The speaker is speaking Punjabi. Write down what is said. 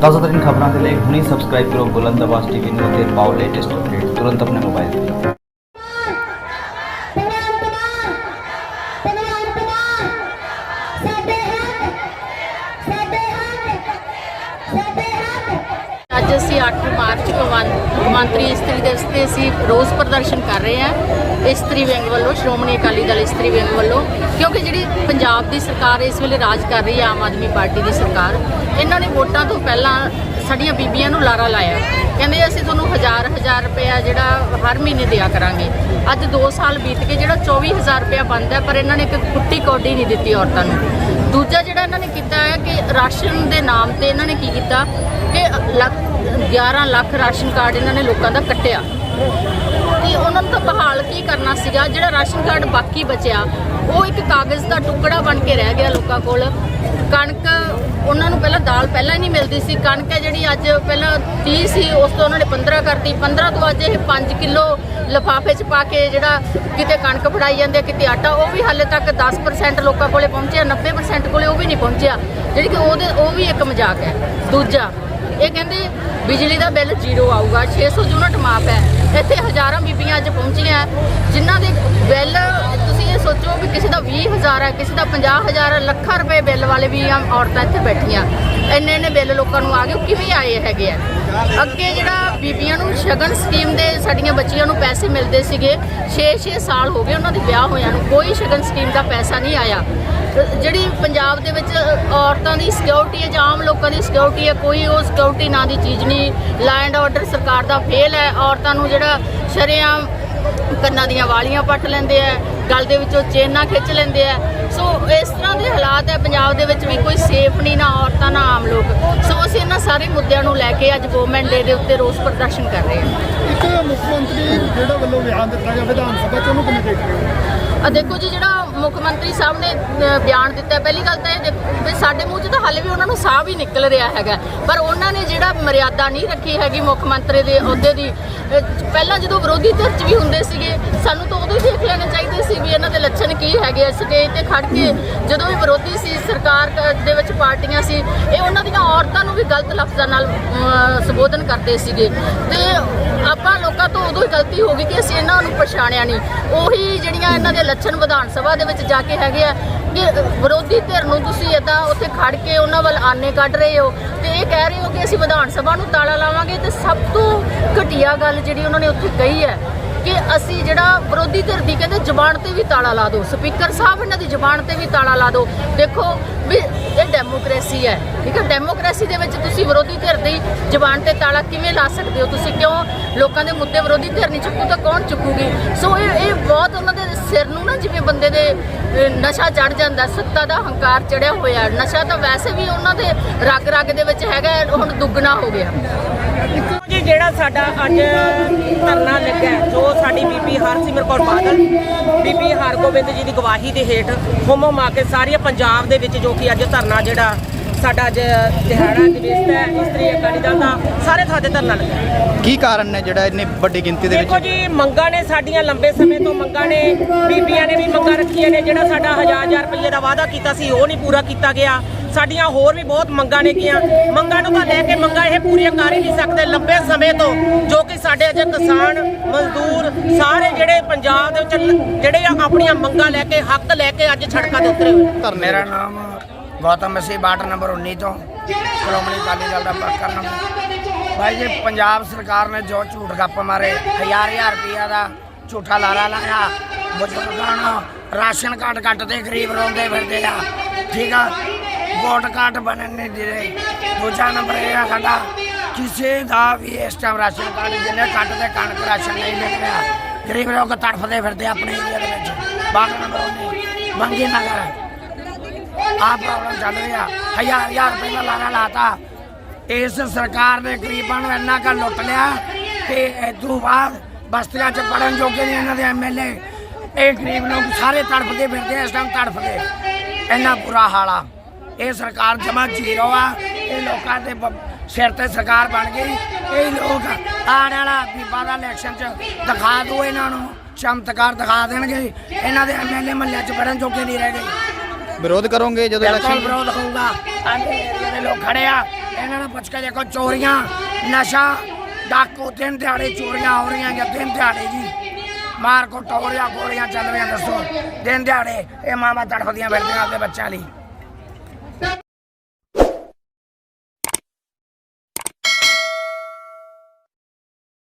ਤਾਜ਼ਾ ਤਰੀਨ ਖਬਰਾਂ ਦੇ ਲਈ ਹੁਣੇ ਸਬਸਕ੍ਰਾਈਬ ਕਰੋ ਬੁਲੰਦ ਆਵਾਜ਼ ਟੀਵੀ ਨੂੰ ਅਤੇ ਪਾਓ ਲੇਟੈਸਟ ਅਪਡੇਟ ਤੁਰੰਤ ਆਪਣੇ ਮੋਬਾਈਲ ਤੇ ਭਗਵੰਤ ਮਾਨ ਸਾਡੇ ਹੱਕ ਸਾਡੇ ਹੱਕ ਸਾਡੇ ਹੱਕ ਅੱਜ ਅਸੀਂ 8 ਮਾਰਚ ਨੂੰ ਕੌਮਾਂ- ਕੌਮਾਂਤਰੀ ਇਸਤਰੀ ਦਿਵਸ ਤੇ ਅਸੀਂ ਰੋਸ ਪ੍ਰਦਰਸ਼ਨ ਕਰ ਰਹੇ ਹਾਂ ਇਸਤਰੀ ਵਿੰਗ ਵੱਲੋਂ ਸ਼੍ਰੋਮਣੀ ਅਕਾਲੀ ਦਲ ਇਸਤਰੀ ਵਿੰਗ ਵੱਲੋਂ ਕਿਉਂਕਿ ਜਿਹੜੀ ਪੰਜਾਬ ਦੀ ਸਰਕਾਰ ਇਸ ਵੇਲੇ ਰਾਜ ਕਰ ਰਹੀ ਹੈ ਆਮ ਆਦਮੀ ਪਾਰਟੀ ਦੀ ਸਰਕਾਰ ਇਹਨਾਂ ਨੇ ਵੋਟਾਂ ਤੋਂ ਪਹਿਲਾਂ ਸਾਡੀਆਂ ਬੀਬੀਆਂ ਨੂੰ ਲਾਰਾ ਲਾਇਆ। ਕਹਿੰਦੇ ਅਸੀਂ ਤੁਹਾਨੂੰ ਹਜ਼ਾਰ ਹਜ਼ਾਰ ਰੁਪਇਆ ਜਿਹੜਾ ਹਰ ਮਹੀਨੇ ਦਿਆ ਕਰਾਂਗੇ। ਅੱਜ 2 ਸਾਲ ਬੀਤ ਕੇ ਜਿਹੜਾ 24000 ਰੁਪਇਆ ਬਣਦਾ ਹੈ, ਪਰ ਇਹਨਾਂ ਨੇ ਇੱਕ ਕੁੱਟੀ ਕੌਡੀ ਨਹੀਂ ਦਿੱਤੀ ਔਰਤਾਂ ਨੂੰ। ਦੂਜਾ ਜਿਹੜਾ ਇਹਨਾਂ ਨੇ ਕੀਤਾ ਹੈ ਕਿ ਰਾਸ਼ਨ ਦੇ ਨਾਮ ਤੇ ਇਹਨਾਂ ਨੇ ਕੀ ਕੀਤਾ ਕਿ ਲੱਖ 11 ਲੱਖ ਰਾਸ਼ਨ ਕਾਰਡ ਇਹਨਾਂ ਨੇ ਲੋਕਾਂ ਦਾ ਕੱਟਿਆ। ਕਿ ਉਹਨਾਂ ਨੂੰ ਤਾਂ ਬਹਾਲ ਕੀ ਕਰਨਾ ਸੀਗਾ? ਜਿਹੜਾ ਰਾਸ਼ਨ ਕਾਰਡ ਬਾਕੀ ਬਚਿਆ ਉਹ ਇੱਕ ਕਾਗਜ਼ ਦਾ ਟੁਕੜਾ ਬਣ ਕੇ ਰਹਿ ਗਿਆ ਲੋਕਾਂ ਕੋਲ। ਕਣਕ ਉਹਨਾਂ ਨੂੰ ਪਹਿਲਾਂ ਦਾਲ ਪਹਿਲਾਂ ਹੀ ਨਹੀਂ ਮਿਲਦੀ ਸੀ। ਕਣਕ ਹੈ ਜਿਹੜੀ ਅੱਜ ਪਹਿਲਾਂ 30 ਸੀ ਉਸ ਤੋਂ ਉਹਨਾਂ ਨੇ 15 ਕਰਤੀ। 15 ਤੋਂ ਅੱਜ ਇਹ 5 ਕਿਲੋ ਲਫਾਫੇ 'ਚ ਪਾ ਕੇ ਜਿਹੜਾ ਕਿਤੇ ਕਣਕ ਫੜਾਈ ਜਾਂਦੇ ਆ, ਕਿਤੇ ਆਟਾ ਉਹ ਵੀ ਹਾਲੇ ਤੱਕ 10% ਲੋਕਾਂ ਕੋਲੇ ਪਹੁੰਚਿਆ 90% ਕੋਲੇ ਉਹ ਵੀ ਨਹੀਂ ਪਹੁੰਚਿਆ। ਜਿਹੜੀ ਕਿ ਉਹਦੇ ਉਹ ਵੀ ਇੱਕ ਮਜ਼ਾਕ ਹੈ। ਦੂਜਾ ਇਹ ਕਹਿੰਦੇ ਬਿਜਲੀ ਦਾ ਬਿੱਲ ਜ਼ੀਰੋ ਆਊਗਾ 600 ਯੂਨਿਟ ਮਾਫ ਹੈ। ਇੱਥੇ ਹਜ਼ਾਰਾਂ ਬੀਬੀਆਂ ਅੱਜ ਪਹੁੰਚੀਆਂ, ਜਿਨ੍ਹਾਂ ਦੇ ਬਿੱਲ ਜੋ ਵੀ ਕਿਸੇ ਦਾ 20000 ਹੈ, ਕਿਸੇ ਦਾ 50000 ਹੈ, ਲੱਖਾਂ ਰੁਪਏ ਬਿੱਲ ਵਾਲੇ ਵੀ ਆ ਔਰਤਾਂ ਇੱਥੇ ਬੈਠੀਆਂ। ਇੰਨੇ ਇੰਨੇ ਬਿੱਲ ਲੋਕਾਂ ਨੂੰ ਆ ਗਏ, ਉਹ ਕਿਵੇਂ ਆਏ ਹੈਗੇ ਆ? ਅੱਗੇ ਜਿਹੜਾ ਬੀਬੀਆਂ ਨੂੰ ਸ਼ਗਨ ਸਕੀਮ ਦੇ ਸਾਡੀਆਂ ਬੱਚੀਆਂ ਨੂੰ ਪੈਸੇ ਮਿਲਦੇ ਸੀਗੇ 6-6 ਸਾਲ ਹੋ ਗਏ ਉਹਨਾਂ ਦੇ ਵਿਆਹ ਹੋਇਆਂ ਨੂੰ, ਕੋਈ ਸ਼ਗਨ ਸਕੀਮ ਦਾ ਪੈਸਾ ਨਹੀਂ ਆਇਆ। ਜਿਹੜੀ ਪੰਜਾਬ ਦੇ ਵਿੱਚ ਔਰਤਾਂ ਦੀ ਸਿਕਿਉਰਿਟੀ ਹੈ ਜਾਂ ਆਮ ਲੋਕਾਂ ਦੀ ਸਿਕਿਉਰਿਟੀ ਹੈ, ਕੋਈ ਉਹ ਸਿਕਿਉਰਿਟੀ ਨਾਂ ਦੀ ਚੀਜ਼ ਨਹੀਂ। ਲਾ ਐਂਡ ਆਰਡਰ ਸਰਕਾਰ ਦਾ ਫੇਲ ਹੈ, ਔਰਤਾਂ ਨੂੰ ਜਿਹੜਾ ਸ਼ਰੇਆਮ ਕੰਨਾਂ ਦੀਆਂ ਵਾਲੀਆਂ ਪੱਟ ਲੈਂਦੇ ਆ ਗਲ ਦੇ ਵਿੱਚੋਂ ਨਾ ਖਿੱਚ ਲੈਂਦੇ ਆ। ਸੋ ਇਸ ਤਰ੍ਹਾਂ ਦੇ ਹਾਲਾਤ ਹੈ, ਪੰਜਾਬ ਦੇ ਵਿੱਚ ਵੀ ਕੋਈ ਸੇਫ ਨਹੀਂ, ਨਾ ਔਰਤਾਂ, ਨਾ ਆਮ ਲੋਕ। ਸੋ ਅਸੀਂ ਇਹਨਾਂ ਸਾਰੇ ਮੁੱਦਿਆਂ ਨੂੰ ਲੈ ਕੇ ਅੱਜ ਵੂਮਨ ਡੇ ਦੇ ਉੱਤੇ ਰੋਸ ਪ੍ਰਦਰਸ਼ਨ ਕਰ ਰਹੇ ਹਾਂ। ਇੱਕ ਮੁੱਖ ਮੰਤਰੀ ਜਿਹੜਾ ਵੱਲੋਂ ਬਿਆਨ ਦਿੱਤਾ ਗਿਆ, ਵਿਧਾਨ ਸਭਾ ਚ ਉਹਨੂੰ ਕਿਵੇਂ ਦੇਖ ਰਹੇ ਹੋ? ਦੇਖੋ ਜੀ, ਜਿਹੜਾ ਮੁੱਖ ਮੰਤਰੀ ਸਾਹਿਬ ਨੇ ਬਿਆਨ ਦਿੱਤਾ ਪਹਿਲੀ ਗੱਲ ਤਾਂ ਇਹ ਦੇਖੋ ਵੀ ਸਾਡੇ ਮੂੰਹ 'ਚ ਤਾਂ ਹਾਲੇ ਵੀ ਉਹਨਾਂ ਨੂੰ ਸਾਹ ਵੀ ਨਿਕਲ ਰਿਹਾ ਹੈਗਾ। ਪਰ ਉਹਨਾਂ ਨੇ ਜਿਹੜਾ ਮਰਿਆਦਾ ਨਹੀਂ ਰੱਖੀ ਹੈਗੀ ਮੁੱਖ ਮੰਤਰੀ ਦੇ ਅਹੁਦੇ ਦੀ ਪਹਿਲਾਂ ਜਦੋਂ ਵਿਰੋਧੀ ਧਿਰ 'ਚ ਵੀ ਹੁੰਦੇ ਸੀਗੇ, ਸਾਨੂੰ ਤਾਂ ਉਦੋਂ ਹੀ ਦੇਖ ਲੈਣੇ ਚਾਹੀਦੇ ਸੀ ਵੀ ਇਹਨਾਂ ਦੇ ਲੱਛਣ ਕੀ ਹੈਗੇ ਆ ਸਟੇਜ ਤੇ ਖੜ ਕੇ ਜਦੋਂ ਵੀ ਵਿਰੋਧੀ ਸੀ, ਸਰਕਾਰ ਕ- ਦੇ ਵਿੱਚ ਪਾਰਟੀਆਂ ਸੀ, ਇਹ ਉਹਨਾਂ ਦੀਆਂ ਨੂੰ ਵੀ ਗਲਤ ਲਫ਼ਜ਼ਾਂ ਨਾਲ ਸੰਬੋਧਨ ਕਰਦੇ ਸੀਗੇ। ਤੇ ਆਪਾਂ ਲੋਕਾਂ ਤੋਂ ਉਦੋਂ ਹੀ ਗਲਤੀ ਹੋ ਗਈ ਕਿ ਅਸੀਂ ਇਹਨਾਂ ਨੂੰ ਪਛਾਣਿਆ ਨਹੀਂ। ਉਹੀ ਜਿਹੜੀਆਂ ਇਹਨਾਂ ਦੇ ਲੱਛਣ ਵਿਧਾਨ ਸਭਾ ਦੇ ਵਿੱਚ ਜਾ ਕੇ ਹੈਗੇ ਆ ਕਿ ਵਿਰੋਧੀ ਧਿਰ ਨੂੰ ਤੁਸੀਂ ਇਦਾਂ ਉੱਥੇ ਖੜ ਕੇ ਉਹਨਾਂ ਵੱਲ ਆਨੇ ਕੱਢ ਰਹੇ ਹੋ। ਤੇ ਇਹ ਕਹਿ ਰਹੇ ਹੋ ਕਿ ਅਸੀਂ ਵਿਧਾਨ ਸਭਾ ਨੂੰ ਤਾਲਾ ਲਾਵਾਂਗੇ ਤੇ ਸਭ ਤੋਂ ਘਟੀਆ ਗੱਲ ਜਿਹੜੀ ਉਹਨਾਂ ਨੇ ਉੱਥੇ ਕਹੀ ਹੈ ਕਿ ਅਸੀਂ ਜਿਹੜਾ ਵਿਰੋਧੀ ਧਿਰ ਦੀ ਕਹਿੰਦੇ ਜ਼ਬਾਨ ਤੇ ਵੀ ਤਾਲਾ ਲਾ ਦਿਓ। ਸਪੀਕਰ ਸਾਹਿਬ ਇਹਨਾਂ ਦੀ ਜ਼ਬਾਨ ਤੇ ਵੀ ਤਾਲਾ ਲਾ ਦਿਓ। ਦੇਖੋ ਵੀ ਇਹ ਡੈਮੋਕ੍ਰੇਸੀ ਹੈ, ਠੀਕ ਹੈ? ਡੈਮੋਕ੍ਰੇਸੀ ਦੇ ਵਿੱਚ ਤੁਸੀਂ ਵਿਰੋਧੀ ਧਿਰ ਦੀ ਜ਼ਬਾਨ ਤੇ ਤਾਲਾ ਕਿਵੇਂ ਲਾ ਸਕਦੇ ਹੋ? ਤੁਸੀਂ ਕਿਉਂ ਲੋਕਾਂ ਦੇ ਮੁੱਦੇ ਵਿਰੋਧੀ ਧਿਰ ਨਹੀਂ ਚੁੱਕੂ ਤਾਂ ਕੌਣ ਚੁੱਕੂਗੀ? ਸੋ ਇਹ ਇਹ ਬਹੁਤ ਉਹਨਾਂ ਦੇ ਸਿਰ ਨੂੰ ਨਾ ਜਿਵੇਂ ਬੰਦੇ ਦੇ ਨਸ਼ਾ ਚੜ ਜਾਂਦਾ, ਸੱਤਾ ਦਾ ਹੰਕਾਰ ਚੜਿਆ ਹੋਇਆ ਨਸ਼ਾ ਤਾਂ ਵੈਸੇ ਵੀ ਉਹਨਾਂ ਦੇ ਰਗ ਰਗ ਦੇ ਵਿੱਚ ਹੈਗਾ ਹੁਣ ਦੁੱਗਣਾ ਹੋ ਗਿਆ। ਜੀ, ਜਿਹੜਾ ਸਾਡਾ ਅੱਜ ਧਰਨਾ ਲੱਗਾ ਜੋ ਸਾਡੀ ਬੀਬੀ ਹਰਸਿਮਰ ਕੌਰ ਬਾਦਲ ਬੀਬੀ ਹਰਗੋਬਿੰਦ ਜੀ ਦੀ ਗਵਾਹੀ ਦੇ ਹੇਠ ਹੁਮ ਹੁਮਾ ਕੇ ਸਾਰੀਆਂ ਪੰਜਾਬ ਦੇ ਵਿੱਚ ਜੋ ਕਿ ਅੱਜ ਧਰਨਾ ਜਿਹੜਾ ਸਾਡਾ ਅੱਜ ਦਿਹਾੜਾ ਦਿਵਸ ਹੈ ਇਸਤਰੀ ਅਕਾਲੀ ਦਲ ਦਾ ਸਾਰੇ ਥਾਂ ਤੇ ਧਰਨਾ ਲੱਗਾ। ਕੀ ਕਾਰਨ ਨੇ ਜਿਹੜਾ ਇੰਨੀ ਵੱਡੀ ਗਿਣਤੀ ਦੇ ਦੇਖੋ ਵਿੱਚ ਜੀ ਮੰਗਾਂ ਨੇ ਸਾਡੀਆਂ ਲੰਬੇ ਸਮੇਂ ਤੋਂ ਮੰਗਾਂ ਨੇ ਬੀਬੀਆਂ ਨੇ ਵੀ ਮੰਗਾਂ ਰੱਖੀਆਂ ਨੇ ਜਿਹੜਾ ਸਾਡਾ ਹਜ਼ਾਰ ਹਜ਼ਾਰ ਰੁਪਏ ਦਾ ਵਾਅਦਾ ਕੀਤਾ ਸੀ ਉਹ ਨਹੀਂ ਪੂਰਾ ਕੀਤਾ ਗਿਆ। ਸਾਡੀਆਂ ਹੋਰ ਵੀ ਬਹੁਤ ਮੰਗਾਂ ਨੇ ਕੀਆਂ। ਮੰਗਾਂ ਨੂੰ ਤਾਂ ਲੈ ਕੇ ਮੰਗਾਂ ਇਹ ਪੂਰੀਆਂ ਕਰ ਹੀ ਨਹੀਂ ਸਕਦੇ। ਲੰਬੇ ਸਮੇਂ ਤੋਂ ਜੋ ਕਿ ਸਾਡੇ ਅੱਜ ਕਿਸਾਨ, ਮਜ਼ਦੂਰ ਸਾਰੇ ਜਿਹੜੇ ਪੰਜਾਬ ਦੇ ਵਿੱਚ ਜਿਹੜੇ ਆਪਣੀਆਂ ਮੰਗਾਂ ਲੈ ਕੇ, ਹੱਕ ਲੈ ਕੇ ਅੱਜ ਸੜਕਾਂ ਤੇ ਉਤਰੇ ਹੋਏ। ਮੇਰਾ ਨਾਮ ਗੌਤਮ ਮਸੀਹ ਬਾਟ ਨੰਬਰ 19 ਤੋਂ ਸ਼੍ਰੋਮਣੀ ਅਕਾਲੀ ਦਲ ਦਾ ਵਰਕਰ ਨਾਮ ਭਾਈ ਜੀ, ਪੰਜਾਬ ਸਰਕਾਰ ਨੇ ਜੋ ਝੂਠ ਗੱਪ ਮਾਰੇ, ਹਜ਼ਾਰ ਹਜ਼ਾਰ ਰੁਪਇਆ ਦਾ ਝੂਠਾ ਲਾਰਾ ਲਾਇਆ। ਬਜ਼ੁਰਗਾਂ ਰਾਸ਼ਨ ਕਾਰਡ ਕੱਟਦੇ, ਗਰੀਬ ਰੋਂਦੇ ਫਿਰਦੇ ਆ। ਠੀਕ ਆ? ਵੋਟ ਕਾਰਡ ਬਣਨ ਨਹੀਂ ਦੇ ਰਹੇ। ਦੂਜਾ ਨੰਬਰ ਇਹ ਆ ਸਾਡਾ, ਕਿਸੇ ਦਾ ਵੀ ਇਸ ਟਾਈਮ ਰਾਸ਼ਨ ਕਾਰਡ ਜਿਹਨੇ ਕੱਟਦੇ ਕਣਕ ਰਾਸ਼ਨ ਨਹੀਂ ਮਿਲ ਰਿਹਾ। ਗਰੀਬ ਲੋਕ ਤੜਫਦੇ ਫਿਰਦੇ ਆਪਣੇ ਏਰੀਆ ਦੇ ਵਿੱਚ। ਬਾਗ ਨੰਬਰ 19 ਨਗਰ ਆ ਪ੍ਰੋਬਲਮ ਚੱਲ ਰਿਹਾ। ਹਜ਼ਾਰ ਹਜ਼ਾਰ ਰੁਪਏ ਦਾ ਲਾਰਾ ਲਾਤਾ। ਇਸ ਸਰਕਾਰ ਨੇ ਗਰੀਬਾਂ ਨੂੰ ਇੰਨਾ ਕਰ ਲੁੱਟ ਲਿਆ ਕਿ ਇਦੋਂ ਬਾਅਦ ਬਸਤੀਆਂ 'ਚ ਪੜਨ ਜੋਗੇ ਨਹੀਂ ਇਹਨਾਂ ਦੇ ਐਮਐਲਏ ਇਹ ਗਰੀਬ ਲੋਕ ਸਾਰੇ ਤੜਫਦੇ ਫਿਰਦੇ ਇਸ ਟਾਈਮ ਤੜਫਦੇ। ਇੰਨਾ ਬੁਰਾ ਹਾਲ ਆ। ਇਹ ਸਰਕਾਰ ਜਮਾ ਜ਼ੀਰੋ ਆ। ਇਹ ਲੋਕਾਂ ਦੇ ਸਿਰ ਤੇ ਸਰਕਾਰ ਬਣ ਗਈ। ਇਹ ਲੋਕ ਆਉਣ ਵਾਲਾ ਬੀਬਾ ਦਾ ਇਲੈਕਸ਼ਨ 'ਚ ਦਿਖਾ ਦੋ ਇਹਨਾਂ ਨੂੰ। ਚਮਤਕਾਰ ਦਿਖਾ ਦੇਣਗੇ। ਇਹਨਾਂ ਦੇ ਐਮਐਲਏ ਮਹੱਲਿਆਂ 'ਚ ਪੜਨ ਜੋਗੇ ਨਹੀਂ ਰਹਿ ਗਏ। ਵਿਰੋਧ ਕਰੋਗੇ ਜਦੋਂ ਇਲੈਕਸ਼ਨ ਵਿਰੋਧ ਹੋਊਗਾ। ਆਂਦੇ ਲੋਕ ਖੜੇ ਆ। ਇਹਨਾਂ ਨੂੰ ਪੁੱਛ ਕੇ ਦੇਖੋ ਚੋਰੀਆਂ। ਨਸ਼ਾ ਡਾਕੂ ਦਿਨ ਦਿਹਾੜੇ ਚੋਰੀਆਂ ਹੋ ਰਹੀਆਂ ਜਾਂ ਦਿਨ ਦਿਹਾੜੇ ਜੀ। ਮਾਰ ਕੋ ਟੋਰੀਆਂ ਗੋਲੀਆਂ ਚੱਲ ਰਹੀਆਂ ਦੱਸੋ। ਦਿਨ ਦਿਹਾੜੇ ਇਹ ਮਾਮਾ ਤੜਫਦੀਆਂ ਫਿਰਦੀਆਂ ਆਪਣੇ ਬੱਚਿਆਂ ਲਈ।